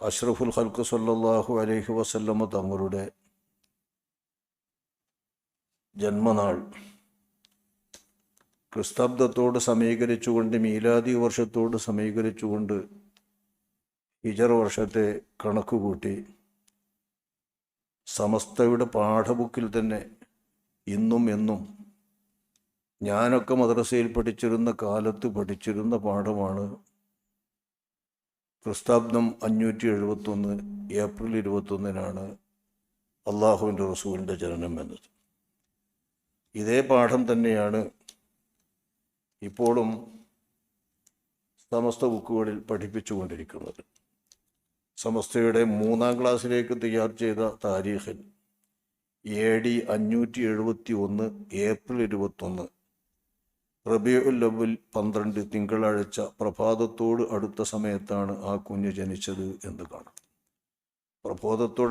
അഷ്റഫുൽ ഖൽക്ക് സല്ലാഹു അലൈഹി വസല്ലമ തങ്ങളുടെ ജന്മനാൾ ക്രിസ്താബ്ദത്തോട് സമീകരിച്ചുകൊണ്ട് മീലാദി വർഷത്തോട് സമീകരിച്ചുകൊണ്ട് ഹിജർ വർഷത്തെ കണക്കുകൂട്ടി സമസ്തയുടെ പാഠബുക്കിൽ തന്നെ ഇന്നും എന്നും ഞാനൊക്കെ മദ്രസയിൽ പഠിച്ചിരുന്ന കാലത്ത് പഠിച്ചിരുന്ന പാഠമാണ് ക്രിസ്താബ്ദം അഞ്ഞൂറ്റി എഴുപത്തൊന്ന് ഏപ്രിൽ ഇരുപത്തൊന്നിനാണ് അള്ളാഹുവിന്റെ റസൂലിന്റെ ജനനം എന്നത് ഇതേ പാഠം തന്നെയാണ് ഇപ്പോഴും സമസ്ത ബുക്കുകളിൽ പഠിപ്പിച്ചുകൊണ്ടിരിക്കുന്നത്. സമസ്തയുടെ മൂന്നാം ക്ലാസ്സിലേക്ക് തയ്യാർ ചെയ്ത താരീഖിൽ എ ഡി അഞ്ഞൂറ്റി എഴുപത്തി ഒന്ന് ഏപ്രിൽ ഇരുപത്തൊന്ന് റബിയുൽ അവൽ പന്ത്രണ്ട് തിങ്കളാഴ്ച പ്രഭാതത്തോട് അടുത്ത സമയത്താണ് ആ കുഞ്ഞ് ജനിച്ചത് എന്ന് കാണാം.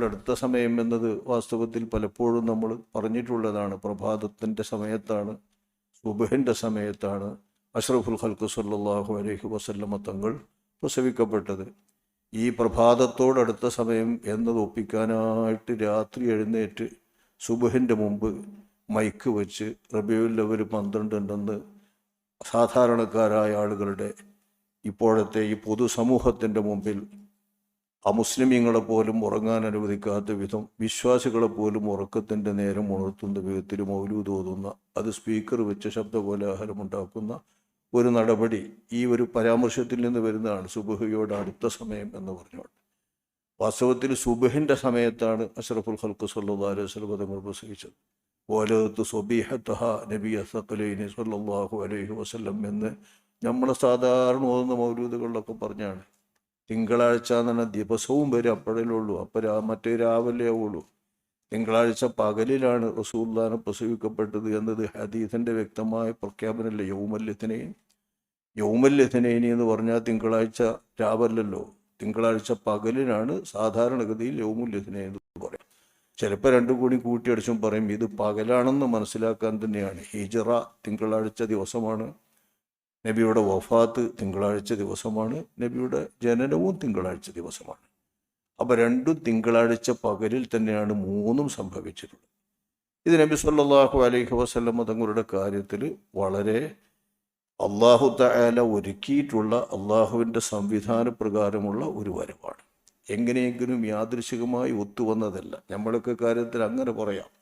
അടുത്ത സമയം എന്നത് വാസ്തവത്തിൽ പലപ്പോഴും നമ്മൾ പറഞ്ഞിട്ടുള്ളതാണ്. പ്രഭാതത്തിന്റെ സമയത്താണ് സുബഹിന്റെ സമയത്താണ് അഷ്റഫുൽ ഹൽക്ക് സല്ലാഹു അലൈഹി വസല്ലമ തങ്ങൾ പ്രസവിക്കപ്പെട്ടത്. ഈ പ്രഭാതത്തോടടുത്ത സമയം എന്നത് ഒപ്പിക്കാനായിട്ട് രാത്രി എഴുന്നേറ്റ് സുബഹിന്റെ മുമ്പ് മൈക്ക് വെച്ച് റബിയുല്ലവർ അവൽ പന്ത്രണ്ട് ഉണ്ടെന്ന് സാധാരണക്കാരായ ആളുകളുടെ ഇപ്പോഴത്തെ ഈ പൊതുസമൂഹത്തിന്റെ മുമ്പിൽ അമുസ്ലിമീങ്ങളെ പോലും ഉറങ്ങാൻ അനുവദിക്കാത്ത വിധം വിശ്വാസികളെ പോലും ഉറക്കത്തിന്റെ നേരം ഉണർത്തുന്ന വിധത്തിൽ മൗലൂദ് ഓതുന്ന അത് സ്പീക്കർ വെച്ച് ശബ്ദകോലാഹലമുണ്ടാക്കുന്ന ഒരു നടപടി ഈ ഒരു പരാമർശത്തിൽ നിന്ന് വരുന്നതാണ് സുബഹയോട് അടുത്ത സമയം എന്ന് പറഞ്ഞുകൊണ്ട്. വാസ്തവത്തിൽ സുബഹിന്റെ സമയത്താണ് അഷറഫുൽ ഹൽക്കു സല്ലാ അലൈഹി സ്വലം പ്രസംഗിച്ചത്. ഓലത്ത് സ്വബീഹത്തഹ നബി അസഖലൈനി സല്ലാഹു അലൈഹി വസ്ലം എന്ന് നമ്മൾ സാധാരണ ഓതുന്ന മൗലൂദുകളിലൊക്കെ പറഞ്ഞാണ്. തിങ്കളാഴ്ച എന്ന് പറഞ്ഞാൽ ദിവസവും വരും അപ്പോഴേ ഉള്ളൂ. അപ്പോൾ രാ മറ്റേ രാവിലെ ആവുള്ളൂ തിങ്കളാഴ്ച പകലിലാണ് റസൂല്ലാനെ പ്രസവിക്കപ്പെട്ടത് എന്നത് ഹദീസിന്റെ വ്യക്തമായ പ്രഖ്യാപനമല്ലേ. യൗമല്യത്തിനെയും യൗമല്യത്തിനേനി എന്ന് പറഞ്ഞാൽ തിങ്കളാഴ്ച രാവല്ലല്ലോ. തിങ്കളാഴ്ച പകലിനാണ് സാധാരണഗതിയിൽ യൗമല്യത്തിനെ എന്ന് പറയാം ചിലപ്പോൾ രണ്ടും കൂടി കൂട്ടിയടിച്ചും പറയും ഇത് പകലാണെന്ന് മനസ്സിലാക്കാൻ തന്നെയാണ്. ഹിജറ തിങ്കളാഴ്ച ദിവസമാണ്. നബിയുടെ വഫാത്ത് തിങ്കളാഴ്ച ദിവസമാണ്. നബിയുടെ ജനനവും തിങ്കളാഴ്ച ദിവസമാണ്. അപ്പോൾ രണ്ടും തിങ്കളാഴ്ച പകലിൽ തന്നെയാണ് മൂന്നും സംഭവിച്ചിട്ടുള്ളത്. ഇത് നബി സല്ലാഹു അലൈഹി വസ്ലം തങ്ങളുടെ കാര്യത്തിൽ വളരെ അള്ളാഹു തആല ഒരുക്കിയിട്ടുള്ള അള്ളാഹുവിന്റെ സംവിധാന പ്രകാരമുള്ള ഒരു വരവാണ്. എങ്ങനെയെങ്കിലും യാദൃശികമായി ഒത്തുവന്നതല്ല. നമ്മളൊക്കെ കാര്യത്തിൽ അങ്ങനെ പറയാം.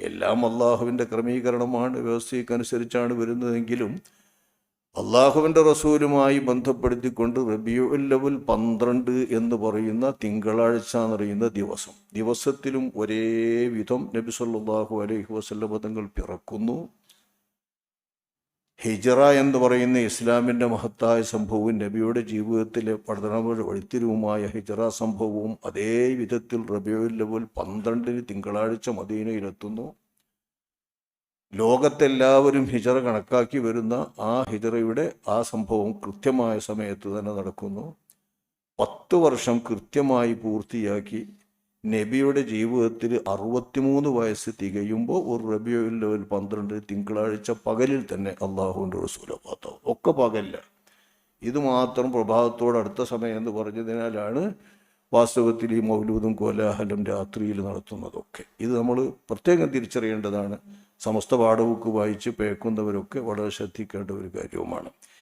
എല്ലാം അള്ളാഹുവിന്റെ ക്രമീകരണമാണ് വ്യവസ്ഥയ്ക്കനുസരിച്ചാണ് വരുന്നതെങ്കിലും അള്ളാഹുവിന്റെ റസൂലുമായി ബന്ധപ്പെടുത്തിക്കൊണ്ട് റബിയുല്ലവൽ പന്ത്രണ്ട് എന്ന് പറയുന്ന തിങ്കളാഴ്ച എന്നറിയുന്ന ദിവസം. ദിവസത്തിലും ഒരേ വിധം നബി സല്ലാഹു അലൈഹി വസല്ലം തങ്ങൾ പിറക്കുന്നു. ഹിജറ എന്ന് പറയുന്ന ഇസ്ലാമിന്റെ മഹത്തായ സംഭവവും നബിയുടെ ജീവിതത്തിലെ പഠന വഴിത്തിരിവുമായ ഹിജറ സംഭവവും അതേ വിധത്തിൽ റബിയുല്ലവൽ പന്ത്രണ്ടിന് തിങ്കളാഴ്ച മദീനയിലെത്തുന്നു. ലോകത്തെല്ലാവരും ഹിജറ കണക്കാക്കി വരുന്ന ആ ഹിജറയുടെ ആ സംഭവം കൃത്യമായ സമയത്ത് തന്നെ നടക്കുന്നു. പത്ത് വർഷം കൃത്യമായി പൂർത്തിയാക്കി നബിയുടെ ജീവിതത്തിൽ അറുപത്തിമൂന്ന് വയസ്സ് തികയുമ്പോൾ ഒരു റബിയുൽ ലെവൽ പന്ത്രണ്ട് തിങ്കളാഴ്ച പകലിൽ തന്നെ അള്ളാഹുവിന്റെ റസൂലപാത്താവും ഒക്കെ പകലില്ല ഇത് മാത്രം പ്രഭാതത്തോട് അടുത്ത സമയം എന്ന് പറഞ്ഞതിനാലാണ് വാസ്തവത്തിൽ ഈ മൗലൂദും കോലാഹലം രാത്രിയിൽ നടത്തുന്നതൊക്കെ. ഇത് നമ്മൾ പ്രത്യേകം തിരിച്ചറിയേണ്ടതാണ്. സമസ്ത പാഠബുക്ക് വായിച്ച് പേക്കുന്നവരൊക്കെ വളരെ ശ്രദ്ധിക്കേണ്ട ഒരു കാര്യവുമാണ്.